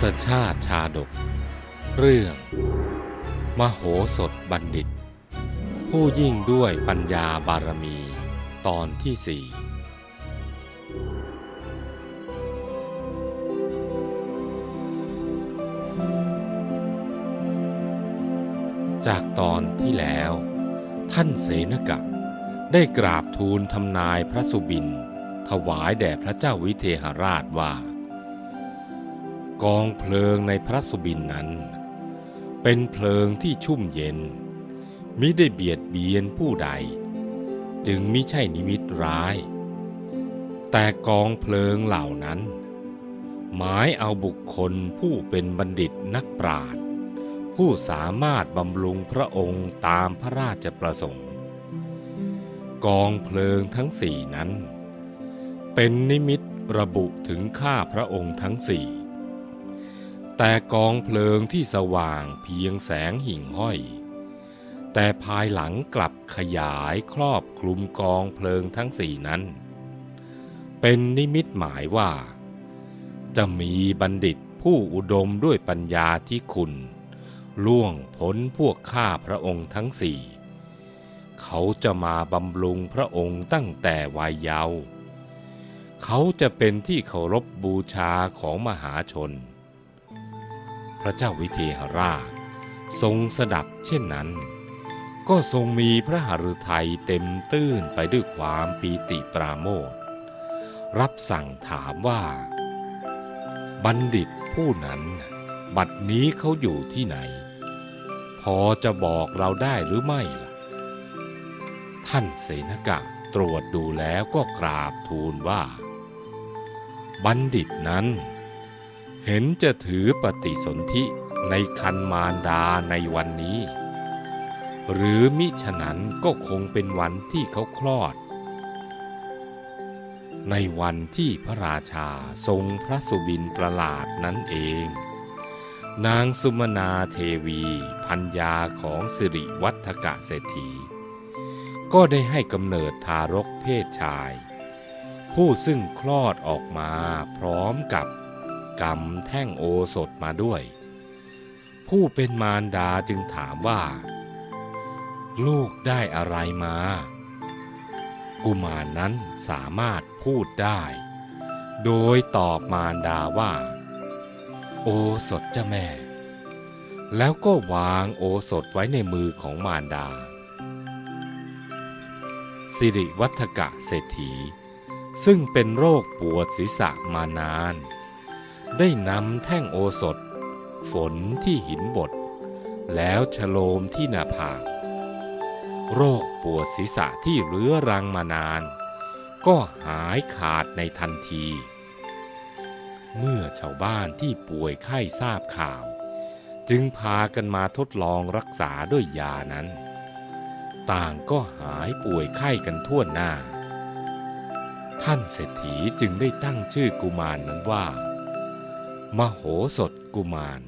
ศชาติชาดก เรื่อง มโหสถบัณฑิต ผู้ยิ่งด้วยปัญญาบารมี ตอนที่สี่จากตอนที่แล้ว ท่านเสนกะ ได้กราบทูลทำนายพระสุบิน ถวายแด่พระเจ้าวิเทหราชว่า กองเพลิงในพระสุบินนั้น เป็นเพลิงที่ชุ่มเย็น มิได้เบียดเบียนผู้ใด จึงมิใช่นิมิตร้าย แต่กองเพลิงเหล่านั้น หมายเอาบุคคลผู้เป็นบัณฑิตนักปราชญ์ผู้สามารถบำรุงพระองค์ตามพระราชประสงค์ กองเพลิงทั้งสี่นั้น เป็นนิมิตระบุถึงข้าพระองค์ทั้งสี่ แต่กองเพลิงที่สว่างเพียงแสงหิ่งห้อย แต่ภายหลังกลับขยายครอบคลุมกองเพลิงทั้งสี่นั้น เป็นนิมิตหมายว่า จะมีบัณฑิตผู้อุดมด้วยปัญญาที่คุณ ล่วงพ้นพวกข้าพระองค์ทั้งสี่ เขาจะมาบำรุงพระองค์ตั้งแต่วัยเยาว์เขาจะเป็นที่เคารพบบูชาของมหาชน ระเจ้าวิเทหราช ทรงสดับเช่นนั้น ก็ทรงมีพระหฤทัยเต็มตื้นไปด้วยความปีติปราโมทรับสั่งถามว่า บัณฑิตผู้นั้น บัดนี้เขาอยู่ที่ไหน พอจะบอกเราได้หรือไม่ล่ะ ท่านเสนกะตรวจดูแล้วก็กราบทูลว่า บัณฑิตนั้น เห็นจะถือปฏิสนธิในคันมารดาในวันนี้ หรือมิฉะนั้นก็คงเป็นวันที่เขาคลอด ในวันที่พระราชาทรงพระสุบินประหลาดนั้นเอง นางสุมนาเทวีพัญญาของสิริวัฒกะเศรษฐี ก็ได้ให้กำเนิดทารกเพศชาย ผู้ซึ่งคลอดออกมาพร้อมกับ กำแท่งโอสถมาด้วย ผู้เป็นมารดาจึงถามว่า ลูกได้อะไรมา กุมารนั้นสามารถพูดได้ โดยตอบมารดาว่า โอสถเจ้าแม่ แล้วก็วางโอสถไว้ในมือของมารดา สิริวัฒกะเศรษฐีซึ่งเป็นโรคปวดศีรษะมานาน ได้นำแท่งโอสถ ฝนที่หินบดแล้วฉโลมที่หน้าผากโรคปวดศีรษะที่เรื้อรังมานาน ก็หายขาดในทันที เมื่อชาวบ้านที่ป่วยไข้ทราบข่าว จึงพากันมาทดลองรักษาด้วยยานั้น ต่างก็หายป่วยไข้กันทั่วหน้า ท่านเศรษฐีจึงได้ตั้งชื่อกุมารนนั้นว่า มโหสถกุมาร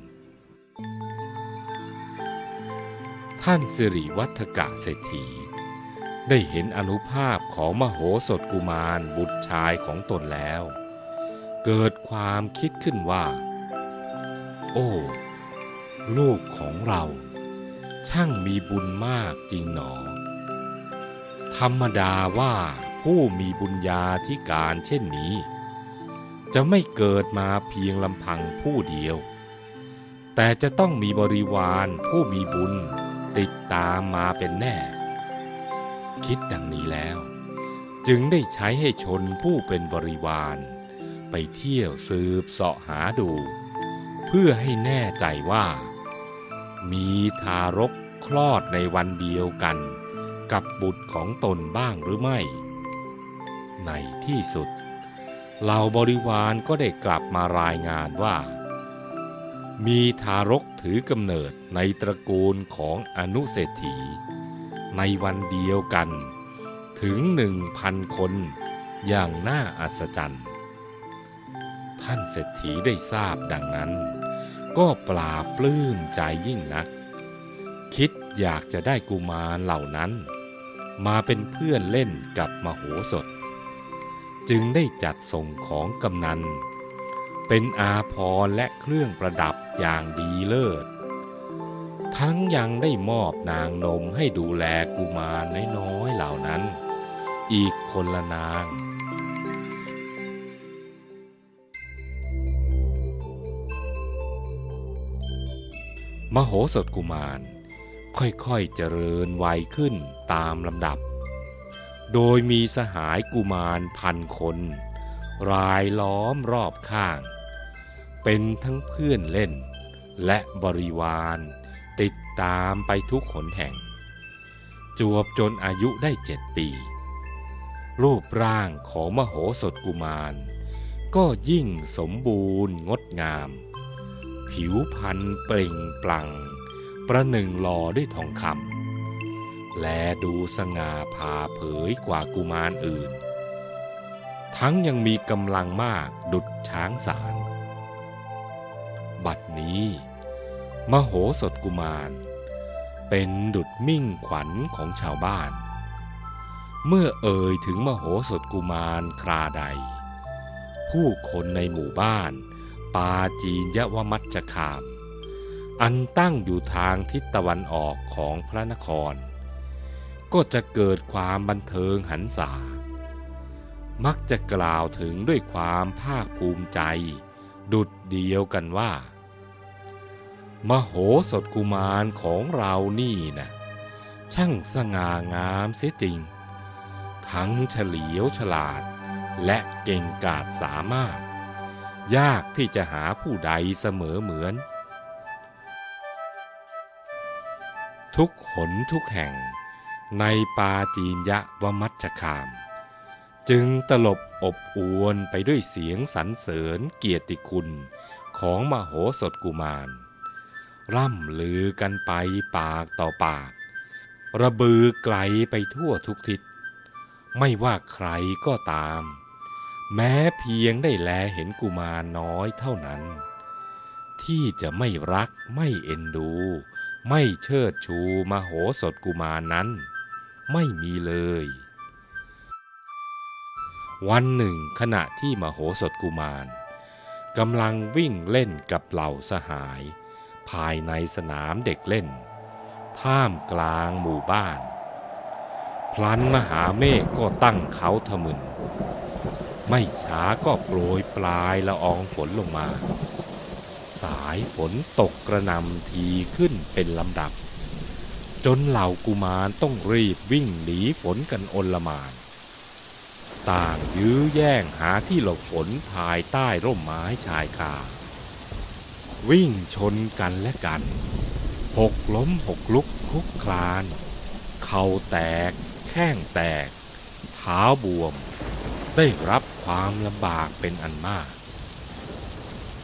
ท่านสิริวัฒกะเศรษฐี ได้เห็นอนุภาพของมโหสถกุมารบุตรชายของตนแล้ว เกิดความคิดขึ้นว่า โอ้ ลูกของเราช่างมีบุญมากจริงหนอ ธรรมดาว่าผู้มีบุญญาธิการเช่นนี้ จะไม่เกิดมาเพียงลำพังผู้เดียว แต่จะต้องมีบริวารผู้มีบุญติดตามมาเป็นแน่ คิดดังนี้แล้ว จึงได้ใช้ให้ชนผู้เป็นบริวาร ไปเที่ยวสืบเสาะหาดู เพื่อให้แน่ใจว่า มีทารกคลอดในวันเดียวกัน กับบุตรของตนบ้างหรือไม่ ในที่สุด เหล่าบริวารก็ได้กลับมารายงานว่า มีทารกถือกำเนิดในตระกูลของอนุเศรษฐี ในวันเดียวกัน ถึงหนึ่งพันคนอย่างน่าอัศจรรย์ ท่านเศรษฐีได้ทราบดังนั้น ก็ปลาปลื้มใจยิ่งนัก คิดอยากจะได้กุมารเหล่านั้น มาเป็นเพื่อนเล่นกับมโหสถ จึงได้จัดส่งของกำนัน เป็นอาภรและเครื่องประดับอย่างดีเลิศ ทั้งยังได้มอบนางนมให้ดูแลกุมารน้อยๆเหล่านั้น อีกคนละนางมโหสถกุมาร ค่อยๆเจริญวัยขึ้นตามลำดับ โดยมีสหายกุมารพันคน รายล้อมรอบข้าง เป็นทั้งเพื่อนเล่น และบริวารติดตามไปทุกหนแห่ง จวบจนอายุได้เจ็ดปี รูปร่างของมโหสถกุมาร ก็ยิ่งสมบูรณ์งดงาม ผิวพรรณเปล่งปลั่ง ประหนึ่งหล่อด้วยทองคำ และดูสง่าผ่าเผยกว่ากุมารอื่น ทั้งยังมีกำลังมากดุดช้างสาร บัดนี้ มโหสถกุมาร เป็นดุดมิ่งขวัญของชาวบ้าน เมื่อเอ่ยถึงมโหสถกุมารคราใด ผู้คนในหมู่บ้านปาจีนยวมัจจคาม อันตั้งอยู่ทางทิศตะวันออกของพระนคร ก็จะเกิดความบันเทิงหันษา มักจะกล่าวถึงด้วยความภาคภูมิใจ ดุดเดียวกันว่า มโหสถกุมารของเรานี่นะช่างสง่างามเสียจริง ทั้งเฉลียวฉลาดและเก่งกาจสามารถ ยากที่จะหาผู้ใดเสมอเหมือน ทุกหนทุกแห่ง ในปาจีนยะวมัชคาม จึงตลบอบอวนไปด้วยเสียงสรรเสริญเกียรติคุณของมโหสถกุมาร ร่ำลือกันไปปากต่อปาก ระบือไกลไปทั่วทุกทิศ ไม่ว่าใครก็ตาม แม้เพียงได้แลเห็นกุมารน้อยเท่านั้น ที่จะไม่รักไม่เอ็นดู ไม่เชิดชูมโหสถกุมารนั้น ไม่มีเลย วันหนึ่งขณะที่มโหสถกุมารกำลังวิ่งเล่นกับเหล่าสหาย ภายในสนามเด็กเล่น ท่ามกลางหมู่บ้าน พลันมหาเมฆก็ตั้งเขาทะมึน ไม่ช้าก็โปรยปลายละอองฝนลงมา สายฝนตกกระนำทีขึ้นเป็นลำดับ จนเหล่ากุมารต้องรีบวิ่งหนีฝนกันอนละมาน ต่างยื้อแย่งหาที่หลบฝนภายใต้ร่มไม้ชายคา วิ่งชนกันและกัน หกล้มหกลุกคลุกคลาน เข่าแตก แข้งแตก เท้าบวม ได้รับความลำบากเป็นอันมาก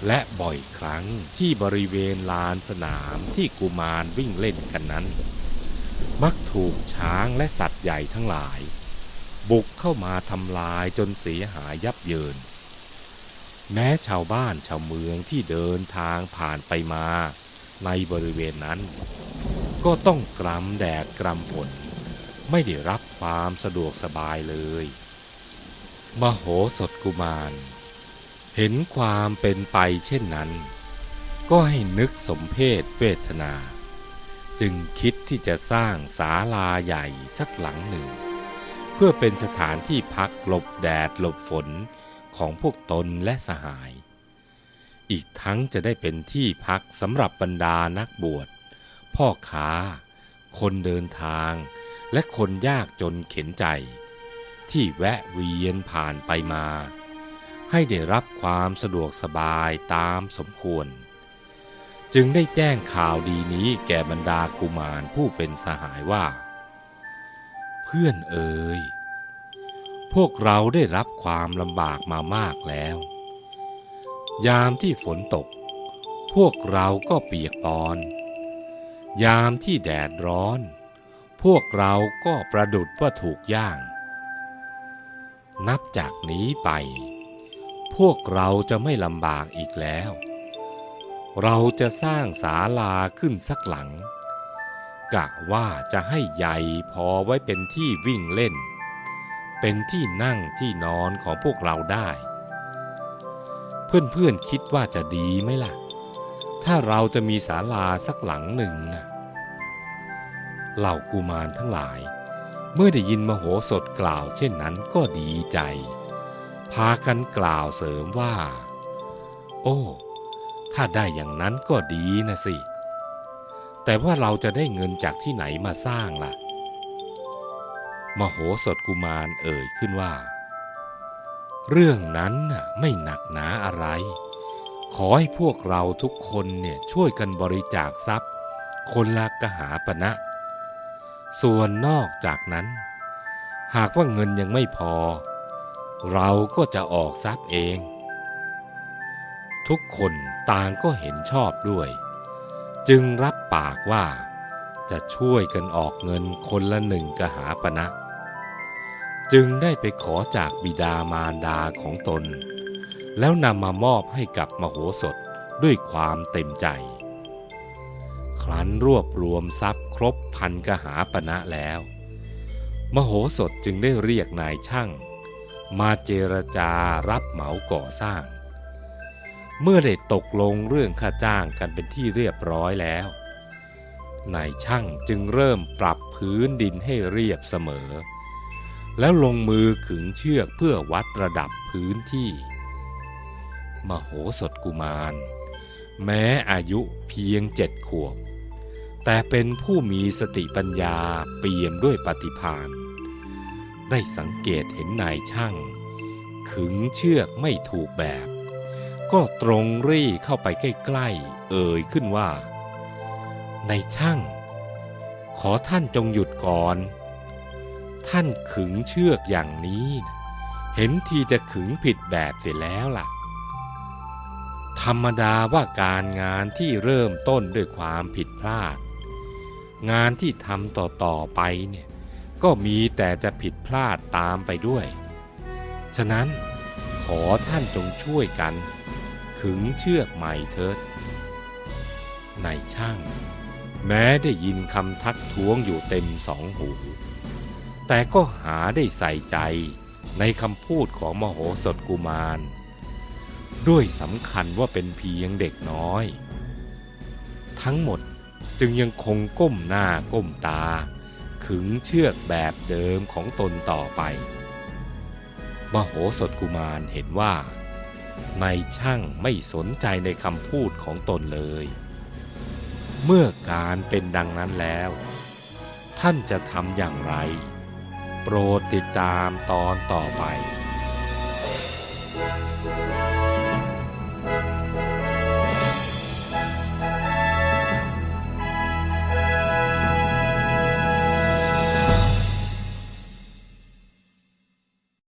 และบ่อยครั้งที่บริเวณลานสนามที่กุมารวิ่งเล่นกันนั้น มักถูกช้างและสัตว์ใหญ่ทั้งหลาย บุกเข้ามาทำลายจนเสียหายยับเยิน แม้ชาวบ้านชาวเมืองที่เดินทางผ่านไปมาในบริเวณนั้น ก็ต้องกรำแดดกรำฝนไม่ได้รับความสะดวกสบายเลย มโหสถกุมาร เห็นความเป็นไปเช่นนั้น ก็ให้นึกสมเพศเวทนา จึงคิดที่จะสร้างศาลาใหญ่สักหลังหนึ่ง เพื่อเป็นสถานที่พักหลบแดดหลบฝนของพวกตนและสหาย อีกทั้งจะได้เป็นที่พักสำหรับบรรดานักบวช พ่อค้า คนเดินทาง และคนยากจนเข็นใจ ที่แวะเวียนผ่านไปมา ให้ได้รับความสะดวกสบายตามสมควร จึงได้แจ้งข่าวดีนี้แก่บรรดากุมารผู้เป็นสหายว่า เพื่อนเอ๋ยพวกเราได้รับความลำบากมามากแล้ว ยามที่ฝนตก พวกเราก็เปียกปอน ยามที่แดดร้อน พวกเราก็ประดุดว่าถูกย่าง นับจากนี้ไป พวกเราจะไม่ลำบากอีกแล้ว เราจะสร้างศาลาขึ้นสักหลัง กะว่าจะให้ใหญ่พอไว้เป็นที่วิ่งเล่น เป็นที่นั่งที่นอนของพวกเราได้ เพื่อนๆคิดว่าจะดีไหมล่ะ ถ้าเราจะมีศาลาสักหลังหนึ่งนะเหล่ากุมารทั้งหลาย เมื่อได้ยินมโหสถกล่าวเช่นนั้นก็ดีใจ พากันกล่าวเสริมว่า โอ้ ถ้าได้อย่างนั้นก็ดีนะสิ แต่ว่าเราจะได้เงินจากที่ไหนมาสร้างล่ะ มโหสถกุมารเอ่ยขึ้นว่า เรื่องนั้นน่ะไม่หนักหนาอะไร ขอให้พวกเราทุกคนเนี่ยช่วยกันบริจาคทรัพย์ คนละกหาปณะส่วนนอกจากนั้น หากว่าเงินยังไม่พอ เราก็จะออกทรัพย์เอง ทุกคนต่างก็เห็นชอบด้วย จึงรับปากว่าจะช่วยกันออกเงินคนละหนึ่งกหาปณะจึงได้ไปขอจากบิดามารดาของตน แล้วนำมามอบให้กับมโหสถด้วยความเต็มใจ ครั้นรวบรวมทรัพย์ครบพันกหาปณะแล้ว มโหสถจึงได้เรียกนายช่าง มาเจรจารับเหมาก่อสร้าง เมื่อได้ตกลงเรื่องค่าจ้างกันเป็นที่เรียบร้อยแล้วนายช่างจึงเริ่มปรับพื้นดินให้เรียบเสมอ แล้วลงมือขึงเชือกเพื่อวัดระดับพื้นที่ มโหสถกุมาร แม้อายุเพียงเจ็ดขวบ แต่เป็นผู้มีสติปัญญาเปี่ยมด้วยปฏิภาณได้สังเกตเห็นนายช่าง ขึงเชือกไม่ถูกแบบ ก็ตรงรี่เข้าไปใกล้ๆ เอ่ยขึ้นว่า ในช่าง ขอท่านจงหยุดก่อน ท่านขึงเชือกอย่างนี้ เห็นทีจะขึงผิดแบบเสียแล้วล่ะ ธรรมดาว่าการงานที่เริ่มต้นด้วยความผิดพลาด งานที่ทำต่อๆไปเนี่ยก็มีแต่จะผิดพลาดตามไปด้วย ฉะนั้นขอท่านจงช่วยกัน ขึงเชือกใหม่เถิดนายช่าง แม้ได้ยินคำทักท้วงอยู่เต็มสองหู แต่ก็หาได้ใส่ใจในคำพูดของมโหสถกุมาร ด้วยสำคัญว่าเป็นเพียงเด็กน้อย ทั้งหมดจึงยังคงก้มหน้าก้มตา ขึงเชือกแบบเดิมของตนต่อไป มโหสถกุมารเห็นว่า นายช่างไม่สนใจในคำพูดของตนเลย เมื่อการเป็นดังนั้นแล้ว ท่านจะทำอย่างไร โปรดติดตามตอนต่อไป